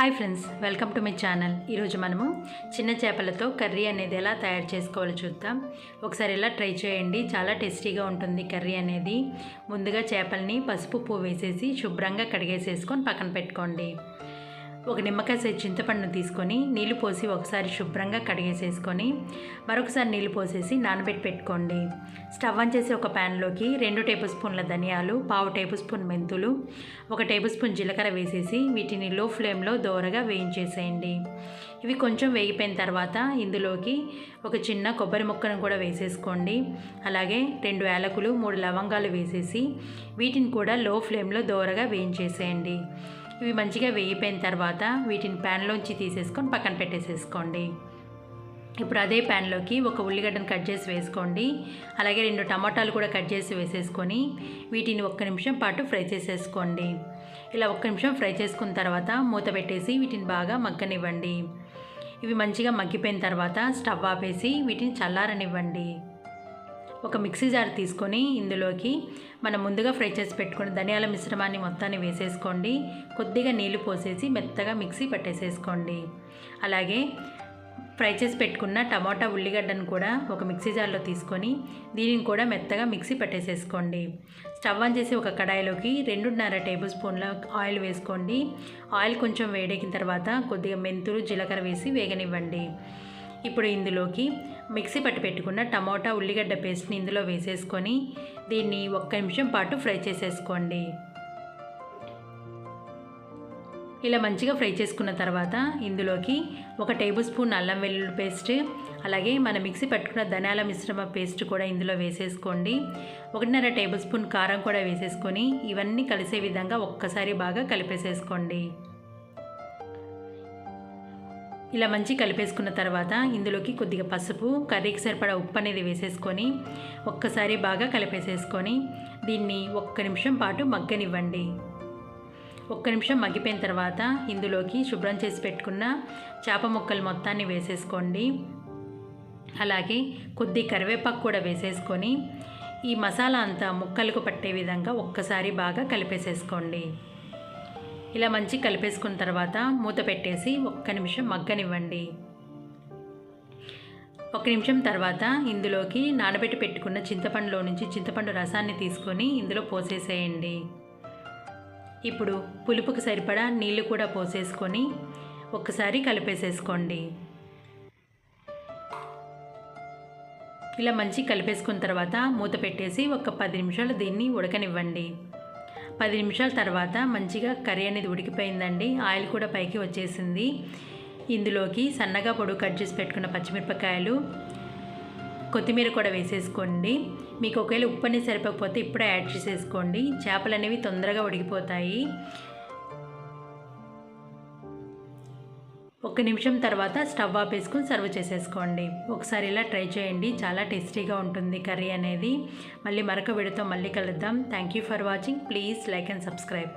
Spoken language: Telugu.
Hi friends welcome to my channel ఈరోజు మనము చిన్న చేపలతో కర్రీ అనేది ఎలా తయారు చేసుకోవాలో చూద్దాం. ఒకసారి ఇలా ట్రై చేయండి. చాలా టేస్టీగా ఉంటుంది కర్రీ అనేది. ముందుగా చేపల్ని పసుపు పువ్వు వేసేసి శుభ్రంగా కడిగేసేసుకొని పక్కన పెట్టుకోండి. ఒక నిమ్మకాయ సైజ్ చింతపండును తీసుకొని నీళ్ళు పోసి ఒకసారి శుభ్రంగా కడిగేసేసుకొని మరొకసారి నీళ్ళు పోసేసి నానబెట్టి పెట్టుకోండి. స్టవ్ ఆన్ చేసి ఒక ప్యాన్లోకి రెండు టేబుల్ స్పూన్ల ధనియాలు పావు టేబుల్ స్పూన్ మెంతులు ఒక టేబుల్ స్పూన్ జీలకర్ర వేసేసి వీటిని లో ఫ్లేమ్లో దోరగా వేయించేసేయండి. ఇవి కొంచెం వేగిపోయిన తర్వాత ఇందులోకి ఒక చిన్న కొబ్బరి ముక్కను కూడా వేసేసుకోండి. అలాగే రెండు యాలకులు మూడు లవంగాలు వేసేసి వీటిని కూడా లో ఫ్లేమ్లో దోరగా వేయించేసేయండి. ఇవి మంచిగా వేగిపోయిన తర్వాత వీటిని ప్యాన్లోంచి తీసేసుకొని పక్కన పెట్టేసేసుకోండి. ఇప్పుడు అదే ప్యాన్లోకి ఒక ఉల్లిగడ్డను కట్ చేసి వేసుకోండి. అలాగే రెండు టమాటాలు కూడా కట్ చేసి వేసేసుకొని వీటిని ఒక్క నిమిషం పాటు ఫ్రై చేసేసుకోండి. ఇలా ఒక్క నిమిషం ఫ్రై చేసుకున్న తర్వాత మూత పెట్టేసి వీటిని బాగా మగ్గనివ్వండి. ఇవి మంచిగా మగ్గిపోయిన తర్వాత స్టవ్ ఆపేసి వీటిని చల్లారనివ్వండి. ఒక మిక్సీ జార్ తీసుకొని ఇందులోకి మనం ముందుగా ఫ్రై చేసి పెట్టుకుని ధనియాల మిశ్రమాన్ని మొత్తాన్ని వేసేసుకోండి. కొద్దిగా నీళ్ళు పోసేసి మెత్తగా మిక్సీ పట్టేసేసుకోండి. అలాగే ఫ్రై చేసి పెట్టుకున్న టమాటా ఉల్లిగడ్డను కూడా ఒక మిక్సీ జార్లో తీసుకొని దీనిని కూడా మెత్తగా మిక్సీ పట్టేసేసుకోండి. స్టవ్ ఆన్ చేసి ఒక కడాయిలోకి రెండున్నర టేబుల్ స్పూన్ల ఆయిల్ వేసుకోండి. ఆయిల్ కొంచెం వేడెక్కిన తర్వాత కొద్దిగా మెంతులు జీలకర్ర వేసి వేగనివ్వండి. ఇప్పుడు ఇందులోకి మిక్సీ పట్టి పెట్టుకున్న టమోటా ఉల్లిగడ్డ పేస్ట్ని ఇందులో వేసేసుకొని దీన్ని ఒక్క నిమిషం పాటు ఫ్రై చేసేసుకోండి. ఇలా మంచిగా ఫ్రై చేసుకున్న తర్వాత ఇందులోకి ఒక టేబుల్ స్పూన్ అల్లం వెల్లుల్లి పేస్ట్ అలాగే మన మిక్సీ పట్టుకున్న ధనియాల మిశ్రమ పేస్ట్ కూడా ఇందులో వేసేసుకోండి. ఒకటిన్నర టేబుల్ స్పూన్ కారం కూడా వేసేసుకొని ఇవన్నీ కలిసే విధంగా ఒక్కసారి బాగా కలిపేసేసుకోండి. ఇలా మంచి కలిపేసుకున్న తర్వాత ఇందులోకి కొద్దిగా పసుపు కర్రీకి సరిపడా ఉప్పు అనేది వేసేసుకొని ఒక్కసారి బాగా కలిపేసేసుకొని దీన్ని ఒక్క నిమిషం పాటు మగ్గనివ్వండి. ఒక్క నిమిషం మగ్గిపోయిన తర్వాత ఇందులోకి శుభ్రం చేసి పెట్టుకున్న చేప ముక్కలు మొత్తాన్ని వేసేసుకోండి. అలాగే కొద్ది కరివేపాకు కూడా వేసేసుకొని ఈ మసాలా అంతా ముక్కలకు పట్టే విధంగా ఒక్కసారి బాగా కలిపేసేసుకోండి. ఇలా మంచి కలిపేసుకున్న తర్వాత మూత పెట్టేసి ఒక్క నిమిషం మగ్గనివ్వండి. ఒక నిమిషం తర్వాత ఇందులోకి నానబెట్టి పెట్టుకున్న చింతపండులో నుంచి చింతపండు రసాన్ని తీసుకొని ఇందులో పోసేసేయండి. ఇప్పుడు పులుపుకి సరిపడా నీళ్ళు కూడా పోసేసుకొని ఒక్కసారి కలిపేసేసుకోండి. ఇలా మంచి కలిపేసుకున్న తర్వాత మూత పెట్టేసి ఒక పది నిమిషాలు దీన్ని ఉడకనివ్వండి. పది నిమిషాల తర్వాత మంచిగా కర్రీ అనేది ఉడికిపోయిందండి. ఆయిల్ కూడా పైకి వచ్చేసింది. ఇందులోకి సన్నగా పొడుగు కట్ చేసి పెట్టుకున్న పచ్చిమిరపకాయలు కొత్తిమీర కూడా వేసేసుకోండి. మీకు ఒకవేళ ఉప్పు అనేది సరిపోకపోతే ఇప్పుడే యాడ్ చేసేసుకోండి. చేపలు అనేవి తొందరగా ఉడికిపోతాయి. ఒక నిమిషం తర్వాత స్టవ్ ఆపేసుకుని సర్వ్ చేసేసుకోండి. ఒకసారి ఇలా ట్రై చేయండి. చాలా టేస్టీగా ఉంటుంది కర్రీ అనేది. మళ్ళీ మరొక విడితో మళ్ళీ కలుద్దాం. Thank you for watching please like and subscribe